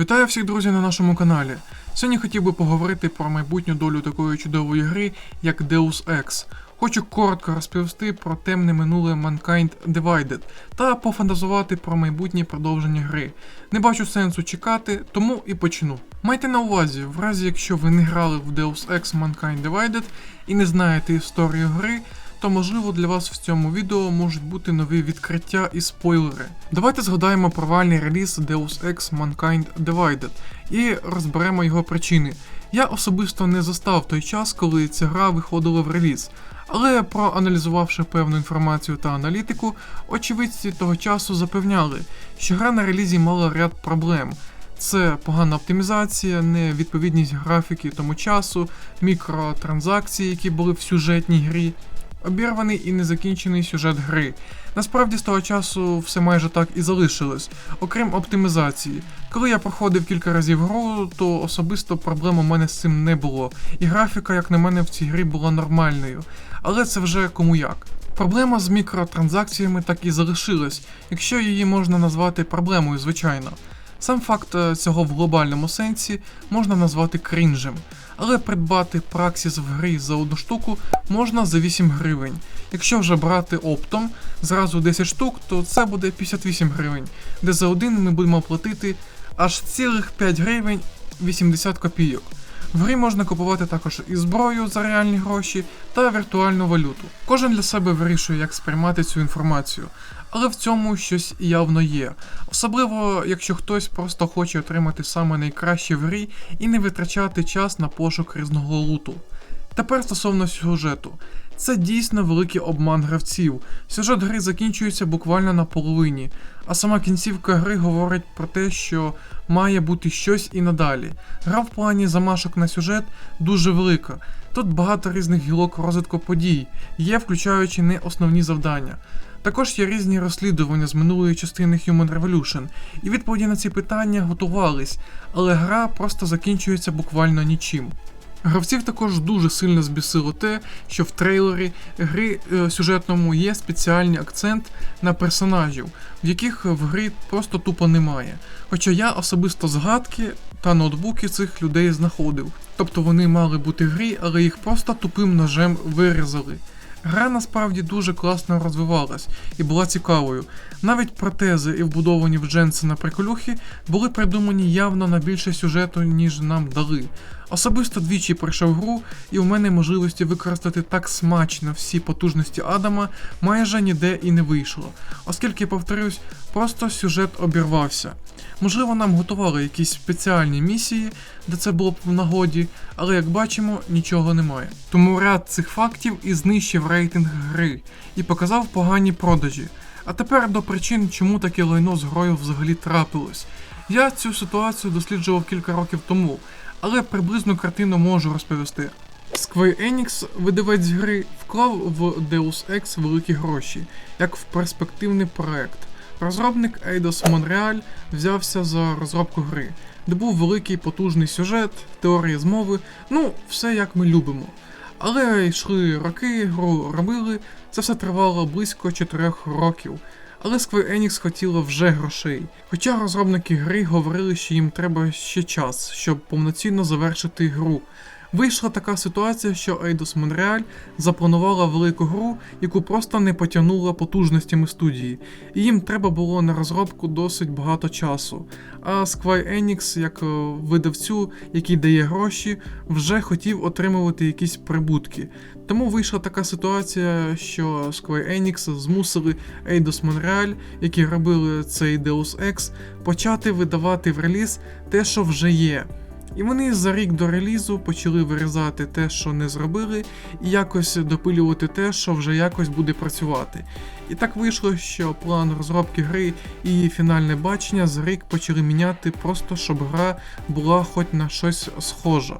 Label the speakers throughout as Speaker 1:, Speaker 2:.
Speaker 1: Вітаю всіх друзів на нашому каналі. Сьогодні хотів би поговорити про майбутню долю такої чудової гри, як Deus Ex. Хочу коротко розповісти про темне минуле Mankind Divided та пофантазувати про майбутнє продовження гри. Не бачу сенсу чекати, тому і почну. Майте на увазі, в разі якщо ви не грали в Deus Ex Mankind Divided і не знаєте історію гри, то можливо для вас в цьому відео можуть бути нові відкриття і спойлери. Давайте згадаємо провальний реліз Deus Ex Mankind Divided і розберемо його причини. Я особисто не застав той час, коли ця гра виходила в реліз, але проаналізувавши певну інформацію та аналітику, очевидці того часу запевняли, що гра на релізі мала ряд проблем. Це погана оптимізація, невідповідність графіки тому часу, мікротранзакції, які були в сюжетній грі, обірваний і незакінчений сюжет гри. Насправді з того часу все майже так і залишилось, окрім оптимізації. Коли я проходив кілька разів гру, то особисто проблем у мене з цим не було, і графіка, як на мене, в цій грі була нормальною. Але це вже кому як. Проблема з мікротранзакціями так і залишилась, якщо її можна назвати проблемою, звичайно. Сам факт е, цього в глобальному сенсі можна назвати крінжем, але придбати праксіс в грі за одну штуку можна за 8 гривень. Якщо вже брати оптом зразу 10 штук, то це буде 58 гривень, де за один ми будемо платити аж цілих 5 гривень 80 копійок. В грі можна купувати також і зброю за реальні гроші та віртуальну валюту. Кожен для себе вирішує, як сприймати цю інформацію, але в цьому щось явно є. Особливо, якщо хтось просто хоче отримати саме найкраще в грі і не витрачати час на пошук різного луту. Тепер стосовно сюжету. Це дійсно великий обман гравців. Сюжет гри закінчується буквально на половині, а сама кінцівка гри говорить про те, що має бути щось і надалі. Гра в плані замашок на сюжет дуже велика. Тут багато різних гілок розвитку подій, є включаючи не основні завдання. Також є різні розслідування з минулої частини Human Revolution, і відповіді на ці питання готувались, але гра просто закінчується буквально нічим. Гравців також дуже сильно збісило те, що в трейлері гри е, сюжетному є спеціальний акцент на персонажів, в яких в грі просто тупо немає. Хоча я особисто згадки та ноутбуки цих людей знаходив. Тобто вони мали бути в грі, але їх просто тупим ножем вирізали. Гра насправді дуже класно розвивалась і була цікавою. Навіть протези і вбудовані в Дженсена приколюхи були придумані явно на більше сюжету, ніж нам дали. Особисто двічі пройшов гру, і у мене можливості використати так смачно всі потужності Адама майже ніде і не вийшло, оскільки, повторюсь, просто сюжет обірвався. Можливо, нам готували якісь спеціальні місії, де це було б в нагоді, але як бачимо, нічого немає. Тому ряд цих фактів і знищив рейтинг гри і показав погані продажі. А тепер до причин, чому таке лайно з грою взагалі трапилось. Я цю ситуацію досліджував кілька років тому, але приблизну картину можу розповісти. Square Enix, видавець гри, вклав в Deus Ex великі гроші, як в перспективний проект. Розробник Eidos Montreal взявся за розробку гри, де був великий потужний сюжет, теорія змови, ну, все як ми любимо. Але йшли роки, гру робили, це все тривало близько 4 років. Але Square Enix хотіло вже грошей. Хоча розробники гри говорили, що їм треба ще час, щоб повноцінно завершити гру. Вийшла така ситуація, що Eidos Montreal запланувала велику гру, яку просто не потягнула потужностями студії, і їм треба було на розробку досить багато часу. А Square Enix, як е, видавцю, який дає гроші, вже хотів отримувати якісь прибутки. Тому вийшла така ситуація, що Square Enix змусили Eidos Montreal, які робили цей Deus Ex, почати видавати в реліз те, що вже є. І вони за рік до релізу почали вирізати те, що не зробили, і якось допилювати те, що вже якось буде працювати. І так вийшло, що план розробки гри і її фінальне бачення за рік почали міняти, просто щоб гра була хоч на щось схожа.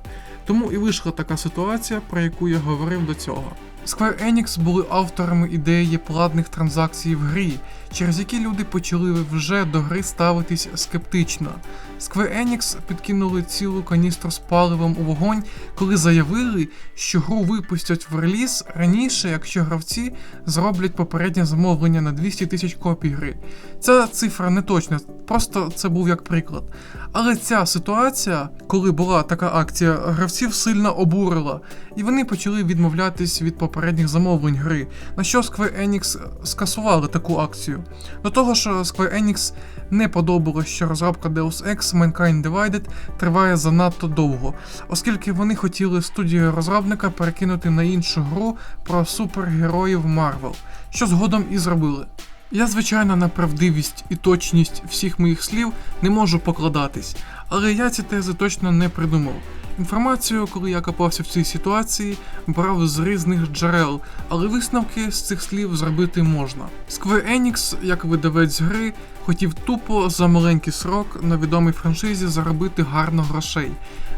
Speaker 1: Тому і вийшла така ситуація, про яку я говорив до цього. Square Enix були авторами ідеї платних транзакцій в грі, через які люди почали вже до гри ставитись скептично. Square Enix підкинули цілу каністру з паливом у вогонь, коли заявили, що гру випустять в реліз раніше, якщо гравці зроблять попереднє замовлення на 200 тисяч копій гри. Ця цифра не точна, просто це був як приклад. Але ця ситуація, коли була така акція, гравців сильно обурила, і вони почали відмовлятись від попередніх замовлень гри, на що Square Enix скасували таку акцію. До того ж, Square Enix не подобалось, що розробка Deus Ex Mankind Divided триває занадто довго, оскільки вони хотіли студію розробника перекинути на іншу гру про супергероїв Marvel, що згодом і зробили. Я, звичайно, на правдивість і точність всіх моїх слів не можу покладатись, але я ці тези точно не придумав. Інформацію, коли я копався в цій ситуації, брав з різних джерел, але висновки з цих слів зробити можна. Square Enix, як видавець гри, хотів тупо за маленький срок на відомій франшизі заробити гарно грошей,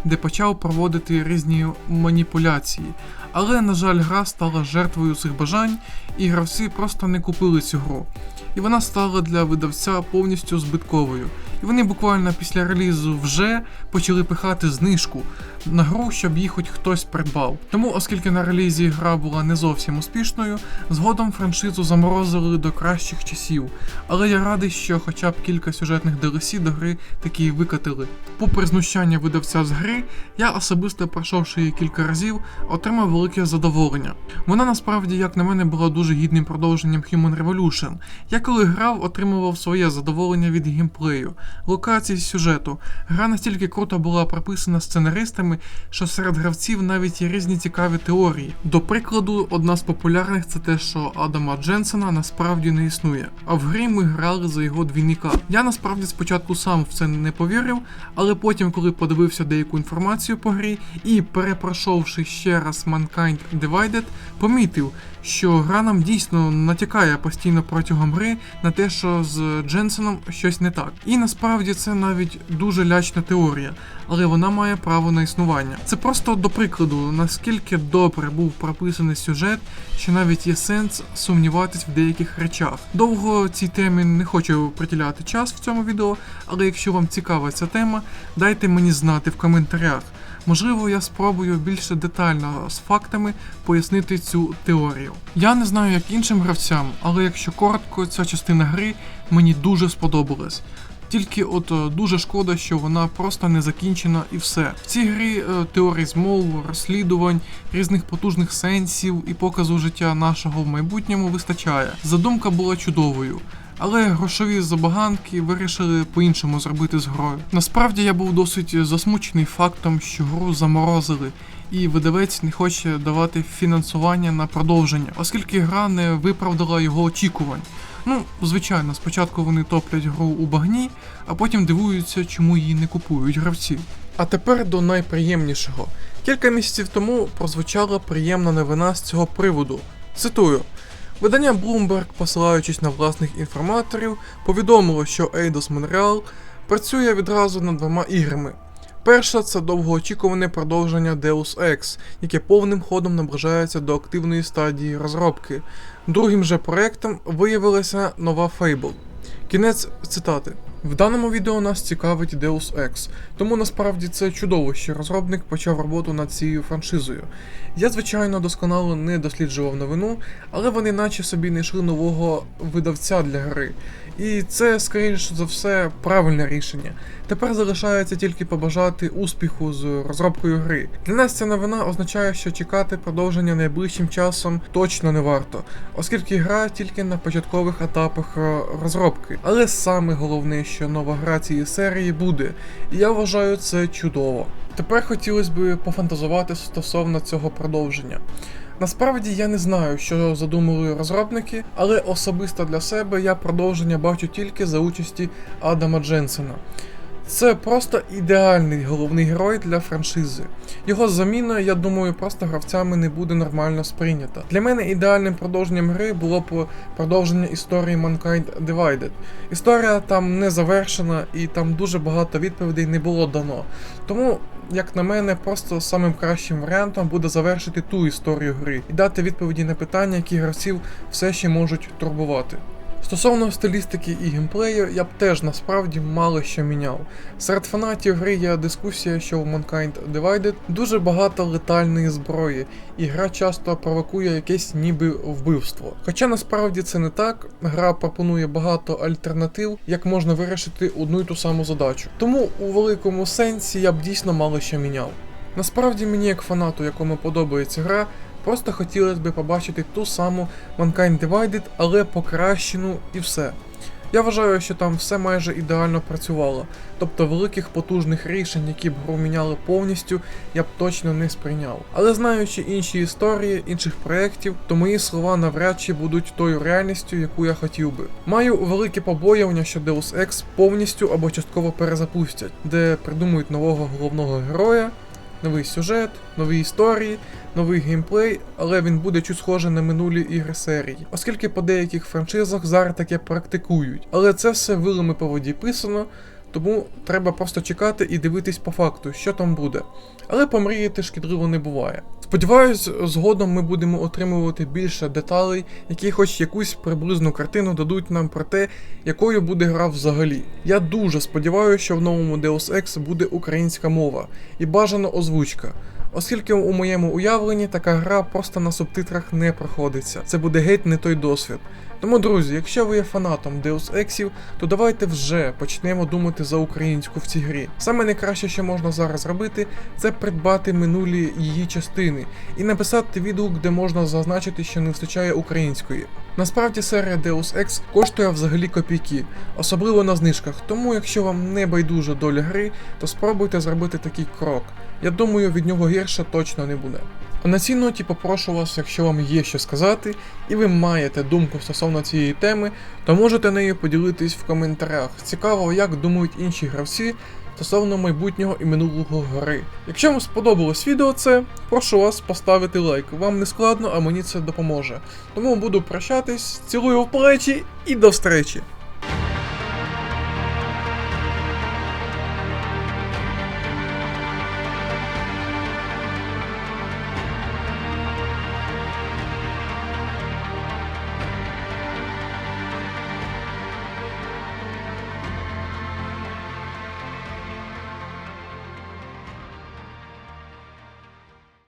Speaker 1: де почав проводити різні маніпуляції. Але, на жаль, гра стала жертвою цих бажань, і гравці просто не купили цю гру. І вона стала для видавця повністю збитковою. І вони буквально після релізу вже почали пихати знижку на гру, щоб її хоч хтось придбав. Тому, оскільки на релізі гра була не зовсім успішною, згодом франшизу заморозили до кращих часів. Але я радий, що хоча б кілька сюжетних DLC до гри таки викатили. Попри знущання видавця з гри, я особисто пройшовши її кілька разів, отримав велике задоволення. Вона насправді, як на мене, була дуже гідним продовженням Human Revolution. Я коли грав, отримував своє задоволення від геймплею, локацій, сюжету. Гра настільки круто була прописана сценаристами, що серед гравців навіть є різні цікаві теорії. До прикладу, одна з популярних це те, що Адама Дженсена насправді не існує. А в грі ми грали за його двійника. Я насправді спочатку сам в це не повірив, але потім, коли подивився деяку інформацію по грі і перепройшовши ще раз Mankind Divided, помітив, що гра нам дійсно натякає постійно протягом гри на те, що з Дженсеном щось не так. І насправді це навіть дуже лячна теорія, але вона має право на існування. Це просто до прикладу, наскільки добре був прописаний сюжет, що навіть є сенс сумніватись в деяких речах. Довго цій темі не хочу приділяти час в цьому відео, але якщо вам цікава ця тема, дайте мені знати в коментарях. Можливо, я спробую більше детально з фактами пояснити цю теорію. Я не знаю, як іншим гравцям, але якщо коротко, ця частина гри мені дуже сподобалась. Тільки от е, дуже шкода, що вона просто не закінчена і все. В цій грі е, теорій змов, розслідувань, різних потужних сенсів і показу життя нашого в майбутньому вистачає. Задумка була чудовою. Але грошові забаганки вирішили по-іншому зробити з грою. Насправді я був досить засмучений фактом, що гру заморозили, і видавець не хоче давати фінансування на продовження, оскільки гра не виправдала його очікувань. Ну, звичайно, спочатку вони топлять гру у багні, а потім дивуються, чому її не купують гравці. А тепер до найприємнішого. Кілька місяців тому прозвучала приємна новина з цього приводу. Цитую. Видання Bloomberg, посилаючись на власних інформаторів, повідомило, що Eidos Montreal працює відразу над двома іграми. Перша це довгоочікуване продовження Deus Ex, яке повним ходом наближається до активної стадії розробки. Другим же проектом виявилася нова Fable. Кінець цитати. В даному відео нас цікавить Deus Ex, тому насправді це чудово, що розробник почав роботу над цією франшизою. Я, звичайно, досконало не досліджував новину, але вони наче собі знайшли нового видавця для гри. І це, скоріш за все, правильне рішення. Тепер залишається тільки побажати успіху з розробкою гри. Для нас ця новина означає, що чекати продовження найближчим часом точно не варто, оскільки гра тільки на початкових етапах е, розробки. Але саме головне, що нова гра цієї серії буде, і я вважаю це чудово. Тепер хотілося б пофантазувати стосовно цього продовження. Насправді я не знаю, що задумали розробники, але особисто для себе я продовження бачу тільки за участі Адама Дженсена. Це просто ідеальний головний герой для франшизи. Його заміна, я думаю, просто гравцями не буде нормально сприйнята. Для мене ідеальним продовженням гри було б продовження історії Mankind Divided. Історія там не завершена і там дуже багато відповідей не було дано. Тому, як на мене, просто самим кращим варіантом буде завершити ту історію гри і дати відповіді на питання, які гравців все ще можуть турбувати. Стосовно стилістики і геймплею, я б теж насправді мало що міняв. Серед фанатів гри є дискусія, що в Mankind Divided дуже багато летальної зброї, і гра часто провокує якесь ніби вбивство. Хоча насправді це не так, гра пропонує багато альтернатив, як можна вирішити одну й ту саму задачу. Тому у великому сенсі я б дійсно мало що міняв. Насправді мені, як фанату, якому подобається гра, просто хотілося б побачити ту саму Mankind Divided, але покращену і все. Я вважаю, що там все майже ідеально працювало, тобто великих потужних рішень, які б гру міняли повністю, я б точно не сприйняв. Але знаючи інші історії інших проєктів, то мої слова навряд чи будуть тою реальністю, яку я хотів би. Маю велике побоювання, що Deus Ex повністю або частково перезапустять, де придумують нового головного героя, новий сюжет, нові історії, новий геймплей, але він буде чуть схожий на минулі ігри серії, оскільки по деяких франшизах зараз таке практикують. Але це все вилами по воді писано, тому треба просто чекати і дивитись по факту, що там буде. Але помріяти шкідливо не буває. Сподіваюсь, згодом ми будемо отримувати більше деталей, які хоч якусь приблизну картину дадуть нам про те, якою буде гра взагалі. Я дуже сподіваюся, що в новому Deus Ex буде українська мова і бажано озвучка. Оскільки у моєму уявленні така гра просто на субтитрах не проходиться. Це буде геть не той досвід. Тому, друзі, якщо ви є фанатом Deus Exів, то давайте вже почнемо думати за українську в цій грі. Саме найкраще, що можна зараз зробити, це придбати минулі її частини і написати відгук, де можна зазначити, що не вистачає української. Насправді серія Deus Ex коштує взагалі копійки, особливо на знижках, тому якщо вам не байдужа доля гри, то спробуйте зробити такий крок. Я думаю, від нього гірше точно не буде. А на цій ноті попрошу вас, якщо вам є що сказати, і ви маєте думку стосовно цієї теми, то можете нею поділитись в коментарях. Цікаво, як думають інші гравці стосовно майбутнього і минулого гри. Якщо вам сподобалось відео це, прошу вас поставити лайк. Вам не складно, а мені це допоможе. Тому буду прощатись, цілую в плечі і до встречі!